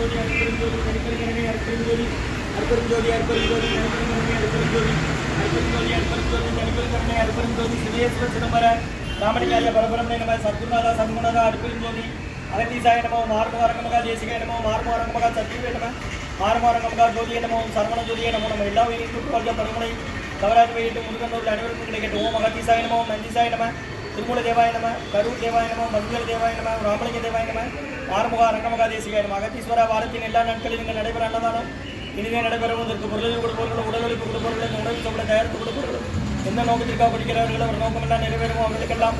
அருப்பெருஞ்சோதி அருப்பெருஞ்சோதி தனிப்பெருங்கரணை அருப்பெருஞ்சோதி அருப்பெருஞ்சோதி அருப்பெருஞ்சோதி தனிப்பெருங்கரணை அருப்பெருஞ்சோதி அருப்பெருஞ்சோதி அருப்பெருஞ்சோதி தனிப்பெருங்கரணை அருப்பெருஞ்சோதி சிவேஸ்வர சிதம்பர ராமணிகாய பரபரமே நம சத்குருநாதா சண்முகநாதா அருப்பெருஞ்சோதி அகத்தீசாய நமோ மார்மவாரங்கமகா தேசிகாய நமோ மார்மவாரங்கமகா சத்யுவே நம மார்மவாரங்கமகா ஜோதிய நமோ சரவண ஜோதிய நமோ நம்ம எல்லா உயிரின் வாழ்க பருமனை தவறாது வெளியிட்டு முருகனூரில் அனைவருக்கும் கிடைக்கட்டும் ஓம் அகத்தீசாய நமோ நந்திசாய நம திருமூல தேவாய நம கரூர் தேவாய நம மதுகல் தேவாய நம ராமலிங்க தேவாய நம ஆறுமுக அரங்கமகா தேசிகாய நம அகத்தீஸ்வர வாரத்தின் எல்லா நாட்களிலும் இங்கே நடைபெற அன்னதானம். இனிதே நடைபெறவும் இதற்கு பொருளுதவி கொடுப்பவர்களும் உடலொழிப்பு கொடுப்பவர்களும் உணவு சாப்பிட தயாரித்து கொடுப்பவர்களும் எந்த நோக்கத்திற்காக படிக்கிறார்களோ ஒரு நோக்கமெல்லாம் நிறைவேறுமோ. அவர்களுக்கெல்லாம்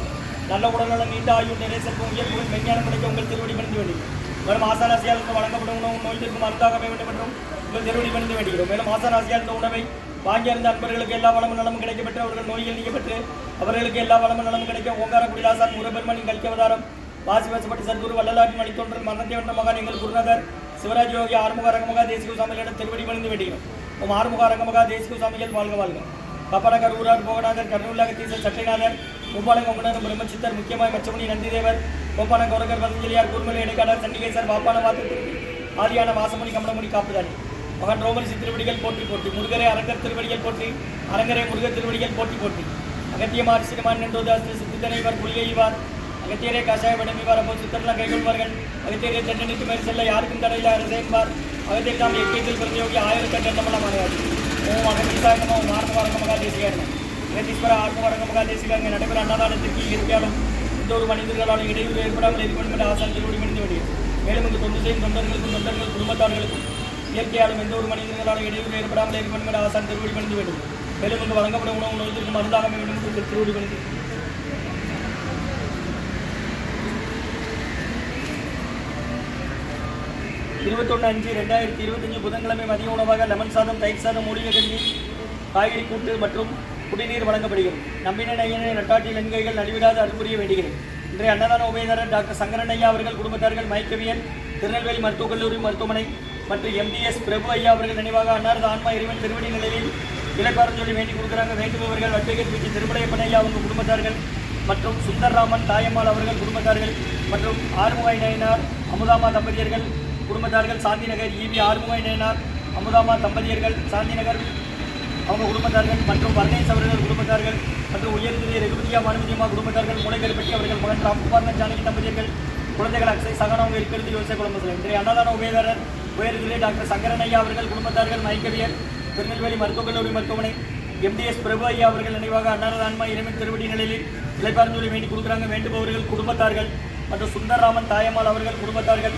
நல்ல உடல்நலம் நீண்ட ஆயுள் நிறை செல்வம் உயர் மெஞ்ஞானம் கிடைக்க உங்கள் திருவடி பணிந்து வேண்டும் மேலும் ஆசாராசியாளுக்கு வழங்கப்படும் உணவு நோய்த்திற்கும் மருந்தாக வேண்டும் என்றும் உங்கள் திருவடி பணிந்து வேண்டுகிறோம் மேலும் ஆசாராசியால் இந்த உணவை வாங்கியிருந்த அன்பர்களுக்கு எல்லா வளமும் நலமும் கிடைக்கப்பட்டு அவர்கள் நோய்கள் நீக்கப்பட்டு அவர்களுக்கு எல்லா வளமும் நலமும் கிடைக்க ஓங்கார குடிலாசான் முருகபெருமனின் கல்கி அவதாரம் வாசி வசப்பட்டு சர்க்குரு வள்ளலாரின் வழித்தோன்றல் மரணத்தை வந்த மகான் எங்கள் குருநகர் சிவராஜ் யோகி ஆறுமுக அரங்கமகா தேசிக சுவாமிகளிடம் திருவடி பணிந்து வேண்டுகிறோம். உம் ஆறுமுக அரங்கமகா தேசிக சுவாமிகள் வாழ்க வாழ்க. கப்பநகர் ஊரார் போகநாதர் கர்னூலாக தீசர் சட்டைநாதர் முப்பாளங்க உங்கனர் பிரம்மச்சித்தர் முக்கியமாய் மச்சமணி நந்திதேவர் கோப்பான கௌரகர் பதஞ்சலியார் குருமலை இடைக்காடர் சண்டிகேசர் பாப்பான வாத்து ஆதியான வாசமணி கமலமணி காப்புதானி மகன் ரோமரிசி திருவடிகள் போற்றி போற்றி முருகரே அரங்கர் திருவடிகள் போற்றி அரங்கரை முருகர் திருவடிகள் போற்றி போற்றி. அகத்தியமார் சிறுமான் நின்றோதாஸ்து சித்தித்தனைவர் புலியைவார் அகத்தியரே கஷாய விடமிவார் அப்போ சித்தரெல்லாம் கைகொள்வார்கள் அகத்தியரே தண்டனைக்கு மேல் செல்ல யாருக்கும் தடையில் அரசேன்பார் அகத்தியர் தாம் எக்கேத்தில் பிரதியோகி ஆயிரத்தி எண்ணமெல்லாம் மாறியாது ஓம் அகத்தீசாயனமோ ஓம் ஆர்மவாரங்க தேசிகாரணம் அகத்தீஸ்வர ஆர்மவாரங்க தேசிகாங்க நடைபெற அன்னதானத்திற்கு இருக்கையாலும் எந்த ஒரு மனிதர்களாலும் இடையூறு ஏற்படாமல் இருக்க வேண்டும் என்ற ஆசான் திருவடி முடிந்து வேண்டியது. மேலும் இந்த தொண்டு செய்யும் தொண்டர்களுக்கும் தொண்டர்கள் குடும்பத்தார்களுக்கும் இயற்கையாலும் எந்த ஒரு மனிதர்களாலும் இடையூறு ஏற்படாமல் இருக்க வேண்டும் என்ற ஆசான் திருவடி பணிந்து வேண்டும். மேலும் இங்கு வழங்கப்படும் உணவு உணவுக்கு மருந்தாக வேண்டும் என்று திருவடி பணிந்து இருபத்தொன்று அஞ்சு ரெண்டாயிரத்தி இருபத்தஞ்சு புதன்கிழமை மதிய உணவாக லெமன் சாதம் தயிர் சாதம் மூலிகை கஞ்சி காய்கறி கூட்டு மற்றும் குடிநீர் வழங்கப்படுகிறது. நம்பின நையனை நட்டாட்டி லங்கைகள் நடிவிடாது அறிவுரிய வேண்டுகிறேன். இன்றைய அன்னதான உபயதாரர் டாக்டர் சங்கரன்யா அவர்கள் குடும்பத்தார்கள் மயக்கவியல் திருநெல்வேலி மருத்துவக் கல்லூரி மருத்துவமனை மற்றும் எம்டிஎஸ் பிரபு ஐயா அவர்கள் நினைவாக அன்னாரது ஆன்மா இறைவன் திருவடி நிலையில் இலக்காரம் சொல்லி வேண்டி கொடுக்குறாங்க. வேண்டுபவர்கள் அட்வொகேட் பிச்சு திருமலையப்பன் ஐயா அவங்க குடும்பத்தார்கள் மற்றும் சுந்தர்ராமன் தாயம்மாள் அவர்கள் குடும்பத்தார்கள் மற்றும் ஆறுமுகாய் நயனார் அமுதாமா தம்பதியர்கள் குடும்பத்தார்கள் சாந்தி நகர் இவி ஆறுமுகாய் நயனார் அமுதாமா தம்பதியர்கள் சாந்தி நகர் அவங்க குடும்பத்தார்கள் மற்றும் வர்ணேஷ் அவர்கள் குடும்பத்தார்கள் மற்றும் உயர்திரிய ரெகுபதியா மனுமதியம்மா குடும்பத்தார்கள் மூளைகள்பட்டி அவர்கள் மகன் ராம்குமார் ஜானகி தம்பதியர்கள் குழந்தைகள் அக்ஷய் சகனவங்க இருக்கிறது யோசிய குடும்பத்தில் இன்றைய அன்னதான உபயதாரர் உயர்திரிய டாக்டர் சங்கரன் ஐயா அவர்கள் குடும்பத்தார்கள் மயக்கவியல் திருநெல்வேலி மருத்துவக் கல்லூரி மருத்துவமனை எம்டிஎஸ் பிரபு ஐயா அவர்கள் நினைவாக அன்னாரது ஆன்மா இறைவன் திருவடி நிலையில் இலைப்பார்ந்தொழி வேண்டி கொடுக்குறாங்க. வேண்டுபவர்கள் குடும்பத்தார்கள் மற்றும் சுந்தரராமன் தாயம்மாள் அவர்கள் குடும்பத்தார்கள்.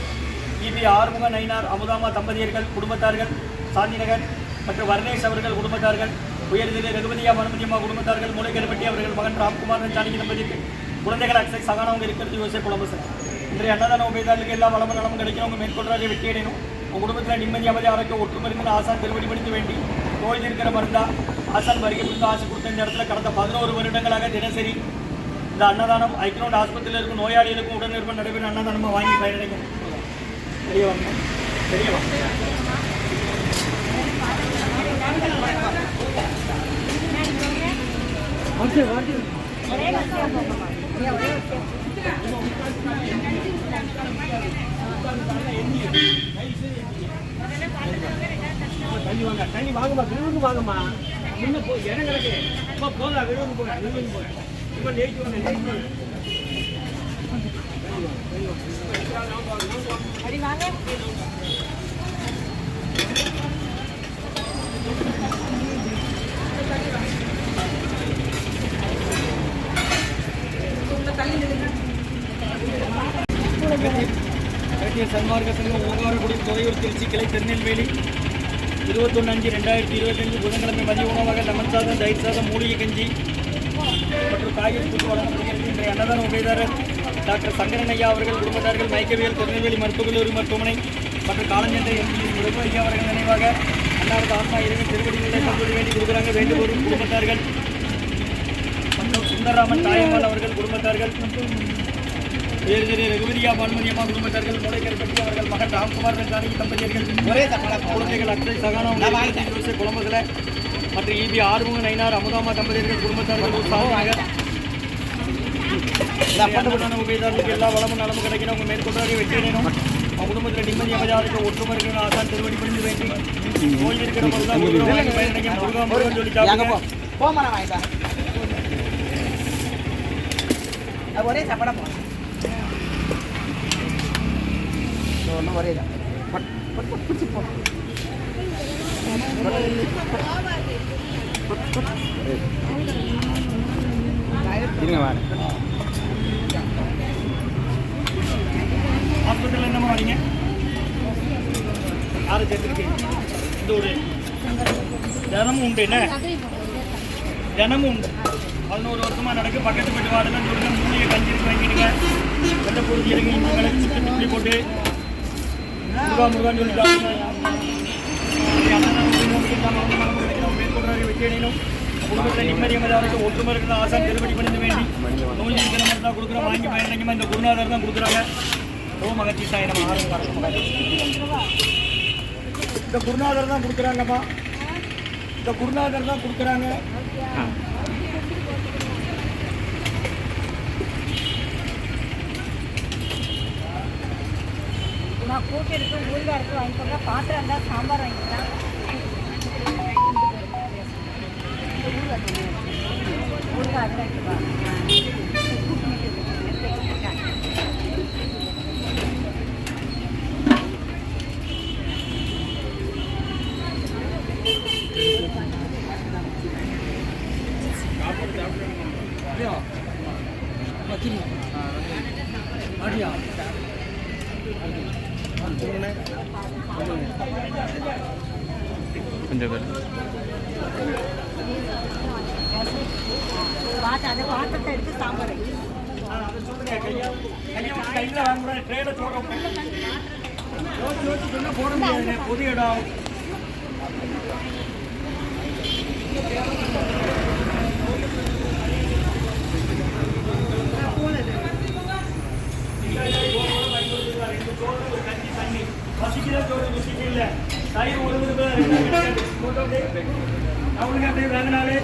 இபி ஆறுமுக நயினார் அமுதாமா தம்பதியர்கள் குடும்பத்தார்கள். சாந்திநகர் மற்றும் வர்ணேஷ் அவர்கள் குடும்பத்தார்கள். உயர்நிலை ரகுபதியா மனுமதியம்மா குடும்பத்தார்கள். மூளைக்கருப்பட்டி அவர்கள் மகன் ராம்குமார் ஜானகி தம்பதிக்கு குழந்தைகள் அக்சை சகானவங்க இருக்கிறது யோசிய குழம்பு சார் இன்றைய அன்னதான உபயதாரர்களுக்கு எல்லா வளமும் நலமும் கிடைக்கிறவங்க மேற்கொள்றாங்க வெற்றி அடையணும் உங்கள் குடும்பத்தில் நிம்மதி அமைதி ஆரோக்கியம் ஒற்றுமை இருக்கிற ஆசான் திருவடி வேண்டி நோய் இருக்கிற மருந்தா ஆசான் வருகை ஆசை கொடுத்த இந்த இடத்துல கடந்த பதினோரு வருடங்களாக தினசரி இந்த அன்னதானம் ஐக்கிரோட் ஆஸ்பத்திரியில் இருக்கும் நோயாளிகளுக்கும் உடனிருப்ப நடைபெறும் அன்னதானமாக வாங்கி பயனடைங்க. வெளியே வாங்க வெளியே வாங்க தண்ணி வாங்க தண்ணி வாங்கம்மா விழுந்து வாங்கம்மா இன்னும் போ இடம் கிடக்கு இப்போ போதா விழுந்து போக விழுந்து போக இப்போ நேற்று வாங்க நேற்று வாங்க இந்திய சன்மார்க்க சங்கம் ஓங்காரக்குடி துறையூர் திருச்சி கிளை திருநெல்வேலி. இருபத்தொன்று அஞ்சு ரெண்டாயிரத்தி இருபத்தஞ்சு புதன்கிழமை மதிய உணவாக லெமன் சாதம் தயிர் சாதம் மூலிகை கஞ்சி மற்றும் காய்கறி கூட்டு வழங்கப்படுகிறது இன்றைய அன்னதான உபயதாரர் டாக்டர் சங்கரன் ஐயா அவர்கள் குடும்பத்தார்கள் மயக்கவியல் திருநெல்வேலி மருத்துவக் கல்லூரி மருத்துவமனை மற்றும் காலஞ்சென்ற எம்பி பிரபு ஐயா அவர்கள் நினைவாக அன்னாரது ஆத்மா இறைவன் திருவடிகளை கொண்டு வேண்டி கொடுக்குறாங்க. வேண்டுகோரும் குடும்பத்தார்கள் மற்றும் சுந்தரராமன் தாயம்மாள் அவர்கள் குடும்பத்தார்கள். திரு ரகுபதியா பானுமதியம்மா குடும்பத்தார்கள் மூளைக்கருப்பட்டி அவர்கள் மகன் ராம்குமார் ஜானகி தம்பதியர்கள் ஒரே குழந்தைகள் அக்ஷய் சகானம் யோசிய குழம்புல மற்றும் இபி ஆறுமுக நயினார் அமுதாமா தம்பதியர்கள் குடும்பத்தார்கள் உற்சாகமாக அன்னதான உபயதாரர்களுக்கு எல்லா வளமும் நலமும் கிடைக்கணும். அவங்க மேற்கொண்டாக வெற்றி அடையணும். உங்க குடும்பத்தில் நிம்மதி அமைதியாக ஒற்றுமை இருக்கிற ஆசான் திருவடி பணிந்து வேண்டி. நோய் இருக்கிற முருகா முருகன் சொல்லி சாப்பிடுங்க. ஒரே சாப்பாடா போ ஒன்றும் பட் பட் பட் பிடிச்சி போ ஹாஸ்பிட்டலில் என்னம்மா வரீங்க யாரை சேர்த்துருக்கீங்க இந்த ஒரு தினமும் உண்டு என்ன தினமும் உண்டு பதினோரு வருஷமாக நடக்கு பக்கத்து வீட்டு வாடெல்லாம் சொல்லுங்க மூலிகை கஞ்சி வாங்கிடுங்க வெள்ளை இறங்கி இஞ்சி மிளகு போட்டு முருகா முருகான்னு சொல்லி சாப்பிடுங்க குடும்பத்தில் நிம்மதி அமைதியாக ஒற்றுமை இருக்கிற ஆசான் திருப்படி பண்ணி வேண்டி நோய் இருக்கிற மாதிரி வாங்கி இந்த குருநாதர் தான் கொடுக்குறாங்க மகத்தி இந்த குருநாதர் தான் கொடுக்குறாங்கம்மா. இந்த குருநாதர் தான் கொடுக்குறாங்க. நான் கூட்டு இருக்கு ஊறுகாய் இருக்கு வாங்கி கொடுக்குறேன் பாத்திரம் இருந்தால் சாம்பார் வாங்கிக்கிறேன் ஊறுகாய் இருந்தால் எடுத்துப்பா கொஞ்சம் பேர் பாத்திரம் அந்த பாத்திரத்தை எடுத்து கொஞ்சம் பேர் போட முடியாது பொது இடம் அவங்களுக்கு அப்படியே வாங்கினாலே